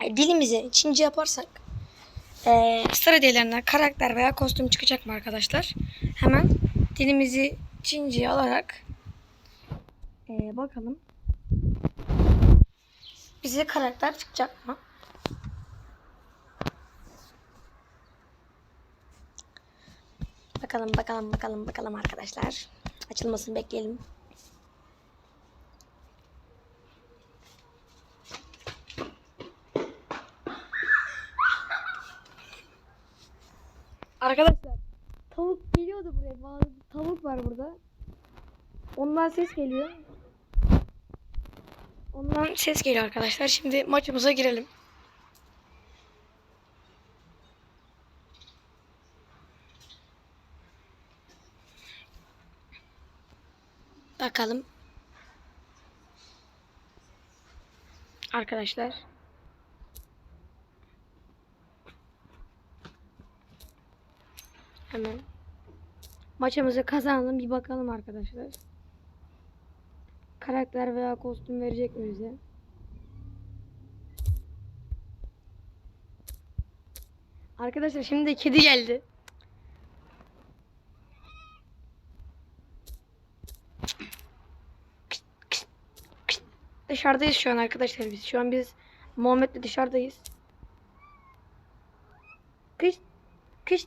dilimizi Çince yaparsak e, sıra hediyelerinden karakter veya kostüm çıkacak mı arkadaşlar? Hemen dilimizi Çince alarak e, bakalım. Bize karakter çıkacak mı? Bakalım bakalım bakalım bakalım arkadaşlar. Açılmasını bekleyelim. Arkadaşlar tavuk geliyordu buraya. Bazı tavuk var burada. Ondan ses geliyor. Ondan ses geliyor arkadaşlar. Şimdi maçımıza girelim. Bakalım. Arkadaşlar. Hemen maçımızı kazanalım bir bakalım arkadaşlar. Karakter veya kostüm verecek mi bize? Arkadaşlar şimdi kedi geldi. Dışarıdayız şu an arkadaşlar biz. Şu an biz Muhammed'le dışarıdayız. Kış kış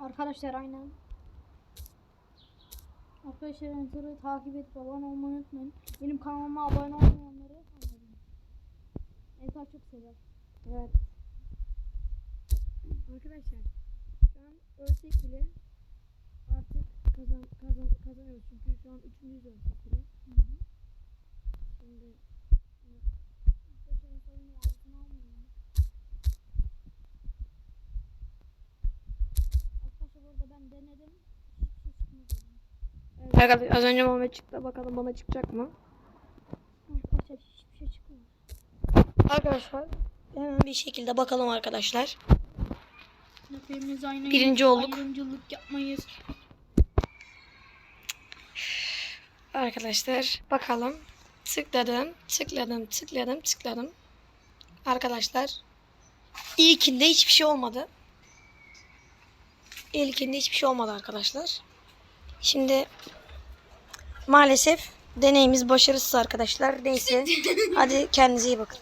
Arkadaşlar aynen. Arkadaşlar Enter'ı takip edip abone olmayı unutmayın. Benim kanalıma abone olmayanları anladım. Enter çok sever. Evet. Arkadaşlar şu an ölsek bile artık kazan, kazan, kazanıyoruz çünkü şu an üçüncüyüz ölsek bile. Şimdi Arkadaşlar Enter'ın altına almıyorum. Arkadaşlar bu arada ben denedim. Hiçbir şey çıkmadı. yani. evet, arkadaşlar az önce Muhammed çıktı bakalım bana çıkacak mı? Arkadaşlar. Arkadaşlar hemen bir şekilde bakalım arkadaşlar. Hepimiz aynı Birinci olduk. Ayrımcılık yapmayız. Arkadaşlar bakalım. Tıkladım, tıkladım, tıkladım, tıkladım. Arkadaşlar ilkinde hiçbir şey olmadı. İlkinde hiçbir şey olmadı arkadaşlar. Şimdi maalesef deneyimiz başarısız arkadaşlar. Neyse hadi kendinize iyi bakın.